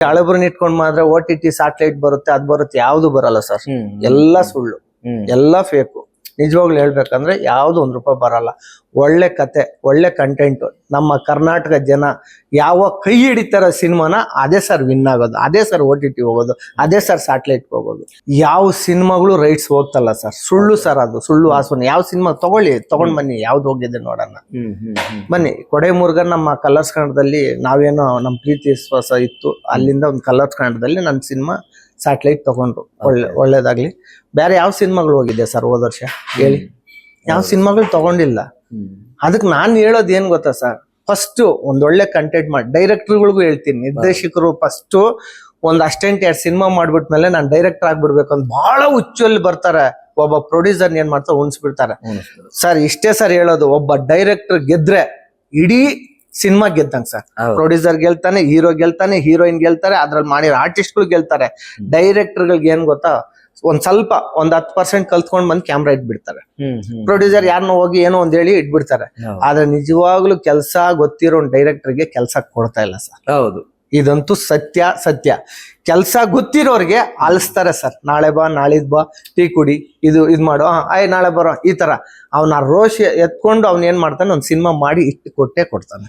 ಹಳಬ್ರನ್ನ ಇಟ್ಕೊಂಡ್ ಮಾತ್ರ O T T satellite ಬರುತ್ತೆ ಅದ್ ಬರುತ್ತೆ ಯಾವ್ದು ಬರಲ್ಲ ಸರ್ ಎಲ್ಲಾ ಸುಳ್ಳು. ಎಲ್ಲ ಫೇಕು ನಿಜವಾಗ್ಲೂ ಹೇಳ್ಬೇಕಂದ್ರೆ ಯಾವುದು ಒಂದು ರೂಪಾಯಿ ಬರಲ್ಲ. ಒಳ್ಳೆ ಕತೆ ಒಳ್ಳೆ ಕಂಟೆಂಟ್ ನಮ್ಮ ಕರ್ನಾಟಕ ಜನ ಯಾವ ಕೈ ಹಿಡಿತಾರ ಸಿನಿಮಾನ ಅದೇ ಸರ್ ವಿನ್ ಆಗೋದು ಅದೇ ಸರ್ ಓ ಟಿ ಟಿ ಹೋಗೋದು ಅದೇ ಸರ್ ಸ್ಯಾಟಲೈಟ್ ಹೋಗೋದು. ಯಾವ ಸಿನಿಮಾಗಳು ರೈಟ್ಸ್ ಹೋಗ್ತಲ್ಲ ಸರ್? ಸುಳ್ಳು ಸರ್ ಅದು ಸುಳ್ಳು ಆಸನ ಯಾವ ಸಿನಿಮಾ ತಗೊಳ್ಳಿ ತಗೊಂಡ್ ಬನ್ನಿ ಯಾವ್ದು ಹೋಗಿದ್ದೆ ನೋಡೋಣ. ಬನ್ನಿ ಕೊಡೆ ಮುರುಗನ್ ನಮ್ಮ ಕಲರ್ಸ್ ಕನ್ನಡದಲ್ಲಿ ನಾವೇನೋ ನಮ್ಮ ಪ್ರೀತಿ ವಿಶ್ವಾಸ ಇತ್ತು ಅಲ್ಲಿಂದ ಒಂದು ಕಲರ್ಸ್ ಕನ್ನಡದಲ್ಲಿ ನನ್ನ ಸಿನಿಮಾ ಸ್ಯಾಟಲೈಟ್ ತಗೊಂಡ್ರು. ಒಳ್ಳೆ ಒಳ್ಳೇದಾಗ್ಲಿ. ಬೇರೆ ಯಾವ ಸಿನಿಮಾಗಳು ಹೋಗಿದ್ದೆ ಸರ್ ಹೋದ ವರ್ಷ? ಹೇಳಿ. ಯಾವ ಸಿನಿಮಾಗಳು ತಗೊಂಡಿಲ್ಲ. ಅದಕ್ಕೆ ನಾನು ಹೇಳೋದು ಏನ್ ಗೊತ್ತಾ ಸರ್? ಫಸ್ಟ್ ಒಂದೊಳ್ಳೆ ಕಂಟೆಂಟ್ ಮಾಡಿ ಡೈರೆಕ್ಟರ್ಗಳಿಗೂ ಹೇಳ್ತೀನಿ. ನಿರ್ದೇಶಕರು ಫಸ್ಟ್ ಒಂದು ಅಷ್ಟೆಂಟ್ ಎರಡು ಸಿನಿಮಾ ಮಾಡ್ಬಿಟ್ಮೇಲೆ ನಾನು ಡೈರೆಕ್ಟರ್ ಆಗ್ಬಿಡ್ಬೇಕು ಅಂತ ಬಹಳ ಹುಚ್ಚಲ್ಲಿ ಬರ್ತಾರೆ. ಒಬ್ಬ ಪ್ರೊಡ್ಯೂಸರ್ ಏನ್ ಮಾಡ್ತಾರೆ? ಉಣಿಸ್ಬಿಡ್ತಾರೆ. ಸರ್ ಇಷ್ಟೇ ಸರ್ ಹೇಳೋದು. ಒಬ್ಬ ಡೈರೆಕ್ಟರ್ ಗೆದ್ರೆ ಇಡೀ ಸಿನಿಮಾ ಗೆದ್ದಂಗ್ ಸರ್. ಪ್ರೊಡ್ಯೂಸರ್ ಗೆಲ್ತಾನೆ ಹೀರೋ ಗೆಲ್ತಾನೆ ಹೀರೋಯಿನ್ ಗೆಲ್ತಾರೆ ಅದ್ರಲ್ಲಿ ಮಾಡಿರೋ ಆರ್ಟಿಸ್ಟ್ಗಳು ಗೆಲ್ತಾರೆ. ಡೈರೆಕ್ಟರ್ ಗಳಿಗೆ ಏನ್ ಗೊತ್ತಾ? ಒಂದ್ ಸ್ವಲ್ಪ ಒಂದ್ ಹತ್ತು ಪರ್ಸೆಂಟ್ ಕಲ್ತ್ಕೊಂಡ್ ಬಂದ್ ಕ್ಯಾಮ್ರಾ ಇಟ್ಬಿಡ್ತಾರೆ. ಪ್ರೊಡ್ಯೂಸರ್ ಯಾರನ್ನ ಹೋಗಿ ಏನೋ ಒಂದ್ ಹೇಳಿ ಇಟ್ಬಿಡ್ತಾರೆ. ಆದ್ರೆ ನಿಜವಾಗ್ಲೂ ಕೆಲಸ ಗೊತ್ತಿರೋ ಡೈರೆಕ್ಟರ್ಗೆ ಕೆಲಸ ಕೊಡ್ತಾ ಇಲ್ಲ ಸರ್. ಹೌದು. ಇದಂತೂ ಸತ್ಯ ಸತ್ಯ. ಕೆಲಸ ಗೊತ್ತಿರೋರಿಗೆ ಆಲಿಸ್ತಾರೆ ಸರ್. ನಾಳೆ ಬಾ ನಾಳಿದ್ ಬಾ ಟೀ ಕುಡಿ ಇದು ಇದ್ ಮಾಡು. ಆಯ್ ನಾಳೆ ಬರೋ ಈ ತರ. ಅವನ ರೋಷ ಎತ್ಕೊಂಡು ಅವ್ನ ಏನ್ ಮಾಡ್ತಾನೆ ಒಂದ್ ಸಿನಿಮಾ ಮಾಡಿ ಇಟ್ಟು ಕೊಟ್ಟೆ ಕೊಡ್ತಾನೆ.